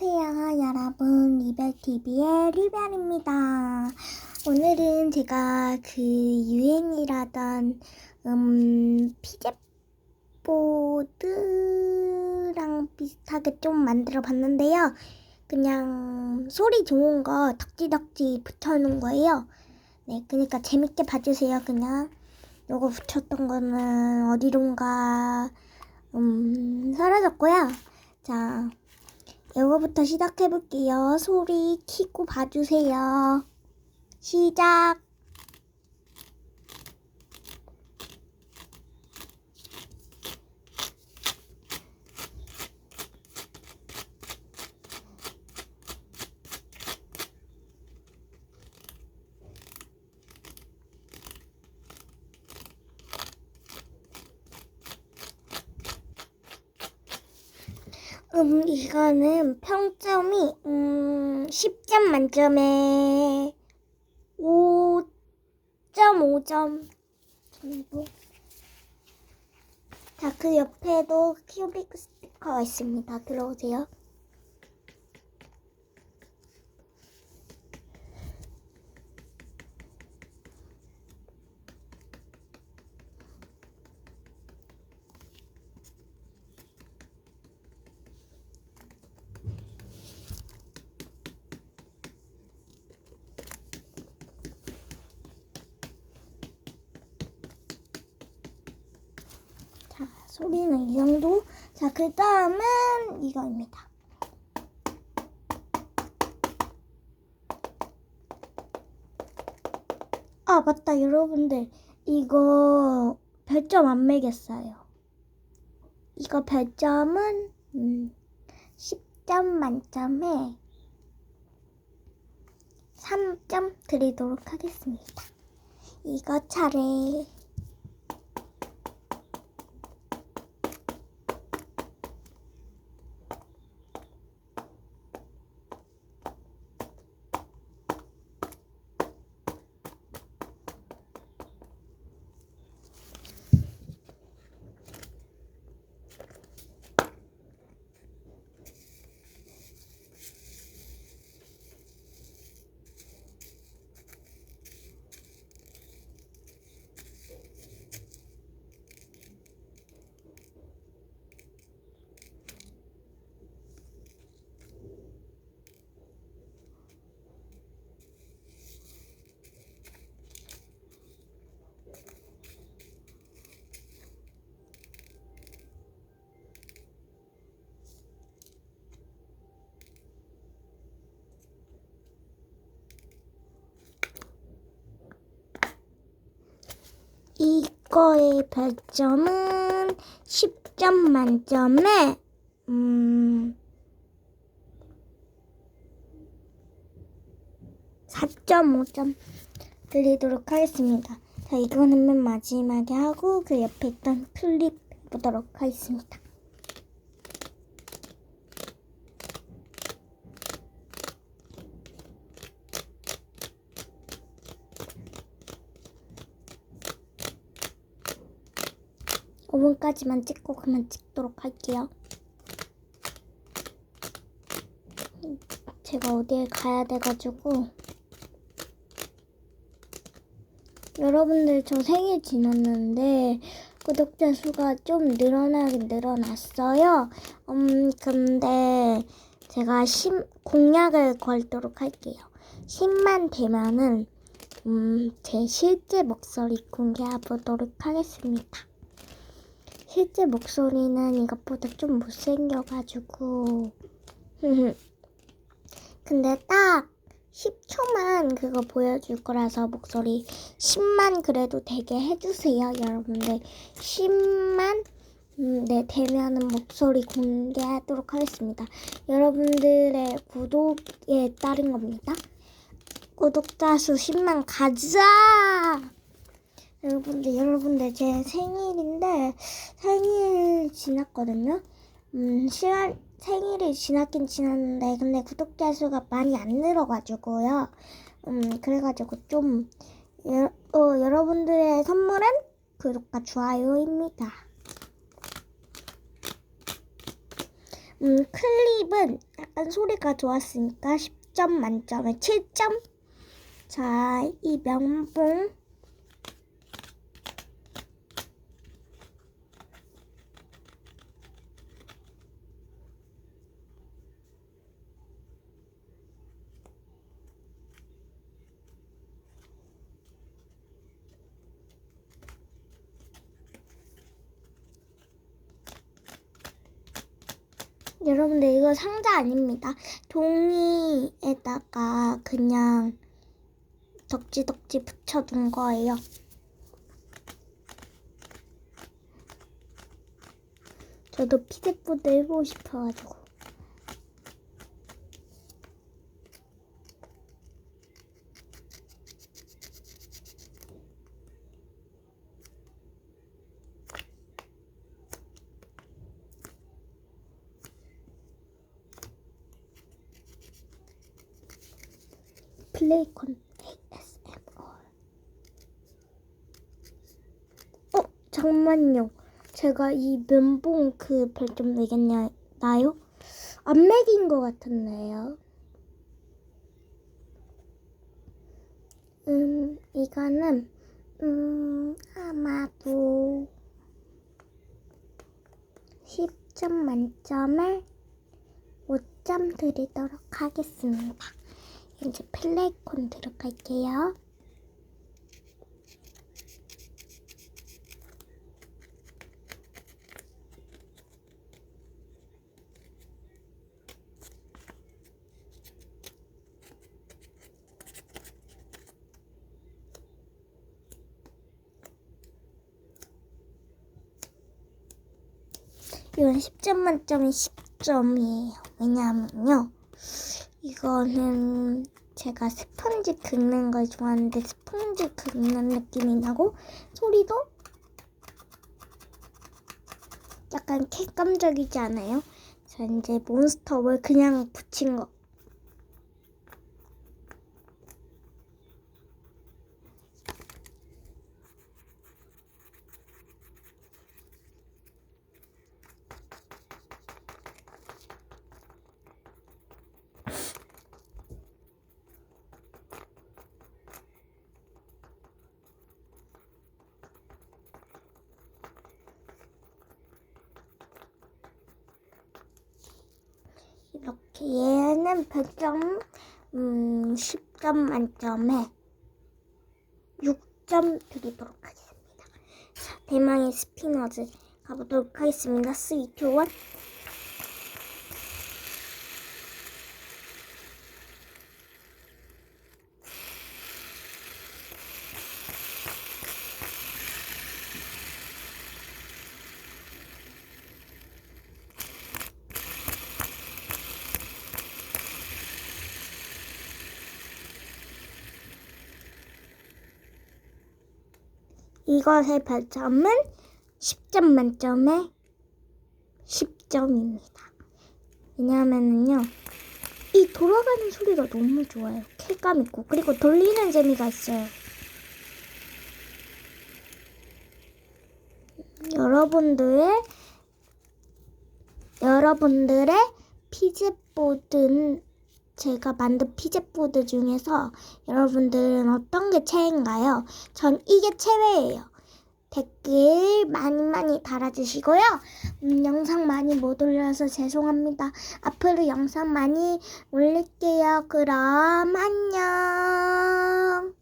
안녕하세요, 여러분. 리벨TV의 리벨입니다. 오늘은 제가 그 유행이라던, 음, 피젯보드랑 비슷하게 좀 만들어 봤는데요. 그냥 소리 좋은 거 덕지덕지 붙여 놓은 거예요. 네, 그러니까 재밌게 봐주세요, 그냥. 요거 붙였던 거는 어디론가, 음, 사라졌고요. 자, 이거부터 시작해볼게요. 소리 키고 봐주세요. 시작. 음, 이거는 평점이, 음, 10점 만점에 5.5점 정도. 자, 그 옆에도 큐빅 스티커가 있습니다. 들어오세요. 소리는 이 정도. 자, 그 다음은 이거입니다. 아, 맞다, 여러분들. 이거 별점 안 매겼어요. 이거 별점은, 음, 10점 만점에 3점 드리도록 하겠습니다. 이거 차례. 이거의 별점은 10점 만점에 음 4.5점 드리도록 하겠습니다. 자, 이거는 맨 마지막에 하고 그 옆에 있던 클립 보도록 하겠습니다. 오분까지만 찍고 그만 찍도록 할게요. 제가 어디에 가야 돼가지고 여러분들 저 생일 지났는데 구독자 수가 좀 늘어나긴 늘어났어요. 음 근데 제가 10, 공약을 걸도록 할게요. 10만 되면은 음, 제 실제 목소리 공개해 보도록 하겠습니다. 실제 목소리는 이것보다 좀 못생겨가지고. 근데 딱 10초만 그거 보여줄 거라서 목소리 10만 그래도 되게 해주세요, 여러분들. 10만 음, 네, 되면은 목소리 공개하도록 하겠습니다. 여러분들의 구독에 따른 겁니다. 구독자 수 10만 가자! 여러분들, 여러분들, 제 생일인데, 생일 지났거든요? 음, 시간, 생일이 지났긴 지났는데, 근데 구독자 수가 많이 안 늘어가지고요. 음, 그래가지고 좀, 여, 어, 여러분들의 선물은 구독과 좋아요입니다. 음, 클립은 약간 소리가 좋았으니까 10점 만점에 7점. 자, 이 명봉. 여러분들 이거 상자 아닙니다. 종이에다가 그냥 덕지덕지 붙여둔 거예요. 저도 피드보드 해보고 싶어가지고. 플레이콘 ASMR. 어, 잠깐만요. 제가 이 면봉 그 별점 매겼나요? 안 매긴 것 같은데요. 음, 이거는, 음, 아마도 10점 만점에 5점 드리도록 하겠습니다. 이제 플레이콘 들어갈게요. 이건 10점 만점에 10점이에요. 왜냐하면요. 이거는 제가 스펀지 긁는 걸 좋아하는데 스펀지 긁는 느낌이 나고 소리도 약간 객감적이지 않아요? 자 이제 몬스터를 그냥 붙인 거 얘는 별점 음, 10점 만점에 6점 드리도록 하겠습니다. 자, 대망의 스피너즈 가보도록 하겠습니다. 3, 2, 1 이것의 별점은 10점 만점에 10점입니다. 왜냐하면요, 이 돌아가는 소리가 너무 좋아요. 쾌감 있고 그리고 돌리는 재미가 있어요. 여러분들의 여러분들의 피젯보드는 제가 만든 피젯보드 중에서 여러분들은 어떤 게 최애인가요? 전 이게 최애예요. 댓글 많이 많이 달아주시고요. 음, 영상 많이 못 올려서 죄송합니다. 앞으로 영상 많이 올릴게요. 그럼 안녕.